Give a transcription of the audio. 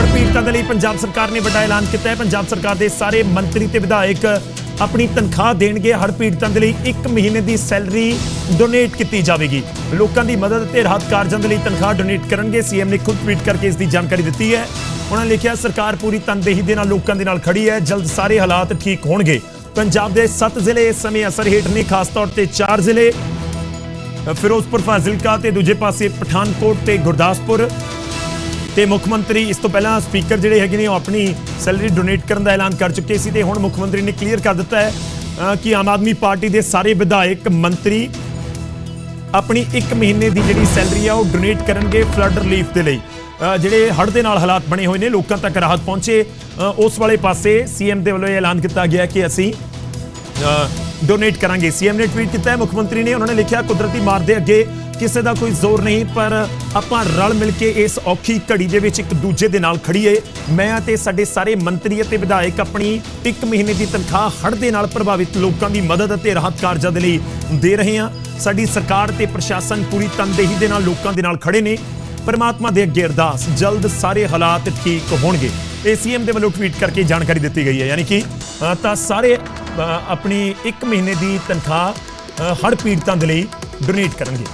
ਹੜ੍ਹ ਪੀੜਤਾਂ ਦੇ ਲਈ ਪੰਜਾਬ ਸਰਕਾਰ ਨੇ ਵੱਡਾ ਐਲਾਨ ਕੀਤਾ ਹੈ। ਪੰਜਾਬ ਸਰਕਾਰ ਦੇ ਸਾਰੇ ਮੰਤਰੀ ਤੇ ਵਿਧਾਇਕ ਆਪਣੀ ਤਨਖਾਹ ਦੇਣਗੇ। ਹੜ੍ਹ ਪੀੜਤਾਂ ਦੇ ਲਈ 1 ਮਹੀਨੇ ਦੀ ਸੈਲਰੀ ਡੋਨੇਟ ਕੀਤੀ ਜਾਵੇਗੀ। ਲੋਕਾਂ ਦੀ ਮਦਦ ਤੇ ਰਾਹਤ ਕਾਰਜਾਂ ਦੇ ਲਈ ਤਨਖਾਹ ਡੋਨੇਟ ਕਰਨਗੇ। ਸੀਐਮ ਨੇ ਖੁਦ ਟਵੀਟ ਕਰਕੇ ਇਸ ਦੀ ਜਾਣਕਾਰੀ ਦਿੱਤੀ ਹੈ। ਉਹਨਾਂ ਨੇ ਲਿਖਿਆ, ਸਰਕਾਰ ਪੂਰੀ ਤਨਦੇਹੀ ਦੇ ਨਾਲ ਲੋਕਾਂ ਦੇ ਨਾਲ ਖੜੀ ਹੈ। ਜਲਦ ਸਾਰੇ ਹਾਲਾਤ ਠੀਕ ਹੋਣਗੇ। ਪੰਜਾਬ ਦੇ 7 ਜ਼ਿਲ੍ਹੇ ਇਸ ਸਮੇਂ ਅਸਰ ਹੇਠ ਨੇ, ਖਾਸ ਤੌਰ ਤੇ 4 ਜ਼ਿਲ੍ਹੇ। ਫਿਰੋਜ਼ਪੁਰ, ਫਾਜ਼ਿਲਕਾ ਤੇ ਦੂਜੇ ਪਾਸੇ ਪਠਾਨਕੋਟ ਤੇ ਗੁਰਦਾਸਪੁਰ। ਤੇ ਮੁੱਖ ਮੰਤਰੀ ਇਸ ਤੋਂ ਪਹਿਲਾਂ ਸਪੀਕਰ ਜਿਹੜੇ ਹੈਗੇ ਨੇ ਉਹ ਆਪਣੀ ਸੈਲਰੀ ਡੋਨੇਟ ਕਰਨ ਦਾ ਐਲਾਨ ਕਰ ਚੁੱਕੇ ਸੀ ਤੇ ਹੁਣ ਮੁੱਖ ਮੰਤਰੀ ਨੇ ਕਲੀਅਰ ਕਰ ਦਿੱਤਾ ਹੈ ਕਿ ਆਮ ਆਦਮੀ ਪਾਰਟੀ ਦੇ ਸਾਰੇ ਵਿਧਾਇਕ ਮੰਤਰੀ ਆਪਣੀ 1 ਮਹੀਨੇ ਦੀ ਜਿਹੜੀ ਸੈਲਰੀ ਆ ਉਹ ਡੋਨੇਟ ਕਰਨਗੇ ਫਲੱਡ ਰਿਲੀਫ ਦੇ ਲਈ। ਜਿਹੜੇ ਹੜ੍ਹ ਦੇ ਨਾਲ ਹਾਲਾਤ ਬਣੇ ਹੋਏ ਨੇ, ਲੋਕਾਂ ਤੱਕ ਰਾਹਤ ਪਹੁੰਚੇ। ਉਸ ਵਾਲੇ ਪਾਸੇ ਸੀਐਮ ਦੇ ਵੱਲੋਂ ਇਹ ਐਲਾਨ ਕੀਤਾ ਗਿਆ ਕਿ ਅਸੀਂ ਡੋਨੇਟ ਕਰਾਂਗੇ। ਸੀਐਮ ਨੇ ਟਵੀਟ ਕੀਤਾ ਹੈ, ਮੁੱਖ ਮੰਤਰੀ ਨੇ। ਉਹਨਾਂ ਨੇ ਲਿਖਿਆ, ਕੁਦਰਤੀ ਮਾਰ ਦੇ ਅੱਗੇ ਕਿਸੇ ਦਾ ਕੋਈ ਜ਼ੋਰ ਨਹੀਂ, ਪਰ ਆਪਾਂ ਰਲ ਮਿਲ ਕੇ ਇਸ ਔਖੀ ਘੜੀ ਦੇ ਵਿੱਚ ਇੱਕ ਦੂਜੇ ਦੇ ਨਾਲ ਖੜੀਏ ਮੈਂ ਅਤੇ ਸਾਡੇ ਸਾਰੇ ਮੰਤਰੀ ਅਤੇ ਵਿਧਾਇਕ ਆਪਣੀ ਇੱਕ ਮਹੀਨੇ ਦੀ ਤਨਖਾਹ ਹੜ੍ਹ ਦੇ ਨਾਲ ਪ੍ਰਭਾਵਿਤ ਲੋਕਾਂ ਦੀ ਮਦਦ ਅਤੇ ਰਾਹਤ ਕਾਰਜਾਂ ਦੇ ਲਈ ਦੇ ਰਹੇ ਹਾਂ। ਸਾਡੀ ਸਰਕਾਰ ਤੇ ਪ੍ਰਸ਼ਾਸਨ ਪੂਰੀ ਤਨਦੇਹੀ ਦੇ ਨਾਲ ਲੋਕਾਂ ਦੇ ਨਾਲ ਖੜੇ ਨੇ। ਪਰਮਾਤਮਾ ਦੇ ਅੱਗੇ ਅਰਦਾਸ, ਜਲਦ ਸਾਰੇ ਹਾਲਾਤ ਠੀਕ ਹੋਣਗੇ। ਏਸੀਐਮ ਦੇ ਵੱਲੋਂ ਟਵੀਟ ਕਰਕੇ ਜਾਣਕਾਰੀ ਦਿੱਤੀ ਗਈ ਹੈ। ਯਾਨੀ ਕਿ ਤਾਂ ਸਾਰੇ ਆਪਣੀ 1 ਮਹੀਨੇ ਦੀ ਤਨਖਾਹ ਹੜ ਪੀੜਤਾਂ ਦੇ ਲਈ ਡੋਨੇਟ ਕਰਨਗੇ।